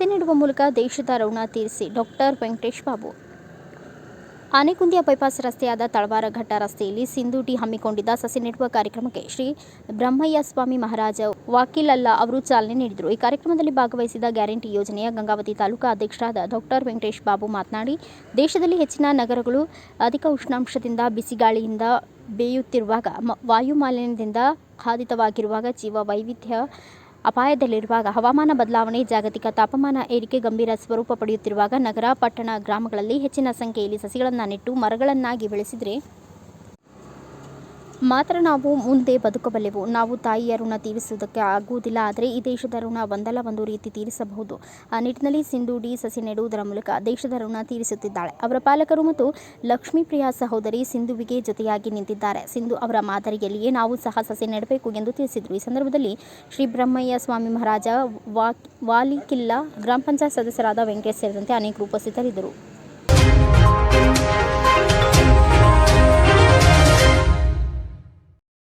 ನೆಡುವ ಮೂಲಕ ದೇಶದ ಋಣ ತೀರಿಸಿ ಡಾಕ್ಟರ್ ವೆಂಕಟೇಶ್ ಬಾಬು. ಆನೆಕುಂದಿಯ ಬೈಪಾಸ್ ರಸ್ತೆಯಾದ ತಳವಾರ ಘಟ್ಟ ರಸ್ತೆಯಲ್ಲಿ ಸಿಂಧೂಟಿ ಹಮ್ಮಿಕೊಂಡಿದ್ದ ಸಸಿ ನೆಡುವ ಕಾರ್ಯಕ್ರಮಕ್ಕೆ ಶ್ರೀ ಬ್ರಹ್ಮಯ್ಯ ಸ್ವಾಮಿ ಮಹಾರಾಜ ವಾಕೀಲಲ್ಲ ಅವರು ಚಾಲನೆ ನೀಡಿದರು. ಈ ಕಾರ್ಯಕ್ರಮದಲ್ಲಿ ಭಾಗವಹಿಸಿದ ಗ್ಯಾರಂಟಿ ಯೋಜನೆಯ ಗಂಗಾವತಿ ತಾಲೂಕಾ ಅಧ್ಯಕ್ಷರಾದ ಡಾಕ್ಟರ್ ವೆಂಕಟೇಶ್ ಬಾಬು ಮಾತನಾಡಿ, ದೇಶದಲ್ಲಿ ಹೆಚ್ಚಿನ ನಗರಗಳು ಅಧಿಕ ಉಷ್ಣಾಂಶದಿಂದ ಬಿಸಿಗಾಳಿಯಿಂದ ಬೇಯುತ್ತಿರುವಾಗ ಮ- ವಾಯು ಮಾಲಿನ್ಯದಿಂದ ಬಾಧಿತವಾಗಿರುವಾಗ ಜೀವ ವೈವಿಧ್ಯ ಅಪಾಯದಲ್ಲಿರುವಾಗ ಹವಾಮಾನ ಬದಲಾವಣೆ, ಜಾಗತಿಕ ತಾಪಮಾನ ಏರಿಕೆ, ಗಂಭೀರ ಸ್ವರೂಪ ಪಡೆಯುತ್ತಿರುವಾಗ ನಗರ, ಪಟ್ಟಣ, ಗ್ರಾಮಗಳಲ್ಲಿ ಹೆಚ್ಚಿನ ಸಂಖ್ಯೆಯಲ್ಲಿ ಸಸಿಗಳನ್ನು ನೆಟ್ಟು ಮರಗಳನ್ನಾಗಿ ಬೆಳೆಸಿದರೆ ಮಾತ್ರ ನಾವು ಮುಂದೆ ಬದುಕಬಲ್ಲೆವು. ನಾವು ತಾಯಿಯ ಋಣ ತೀರಿಸುವುದಕ್ಕೆ ಆಗುವುದಿಲ್ಲ. ಆದರೆ ಈ ದೇಶದ ಋಣ ಒಂದಲ್ಲ ಒಂದು ರೀತಿ ತೀರಿಸಬಹುದು. ಆ ನಿಟ್ಟಿನಲ್ಲಿ ಸಿಂಧು ಡಿ ಸಸಿ ನೆಡುವುದರ ಮೂಲಕ ದೇಶದ ಋಣ ತೀರಿಸುತ್ತಿದ್ದಾಳೆ. ಅವರ ಪಾಲಕರು ಮತ್ತು ಲಕ್ಷ್ಮೀಪ್ರಿಯ ಸಹೋದರಿ ಸಿಂಧುವಿಗೆ ಜೊತೆಯಾಗಿ ನಿಂತಿದ್ದಾರೆ. ಸಿಂಧು ಅವರ ಮಾದರಿಯಲ್ಲಿಯೇ ನಾವು ಸಹ ಸಸಿ ನೆಡಬೇಕು ಎಂದು ತಿಳಿಸಿದರು. ಈ ಸಂದರ್ಭದಲ್ಲಿ ಶ್ರೀ ಬ್ರಹ್ಮಯ್ಯ ಸ್ವಾಮಿ ಮಹಾರಾಜ ವಾ ವಾಲಿಕಿಲ್ಲ ಗ್ರಾಮ ಪಂಚಾಯತ್ ಸದಸ್ಯರಾದ ವೆಂಕಟೇಶ್ ಸೇರಿದಂತೆ ಅನೇಕರು ಉಪಸ್ಥಿತರಿದ್ದರು.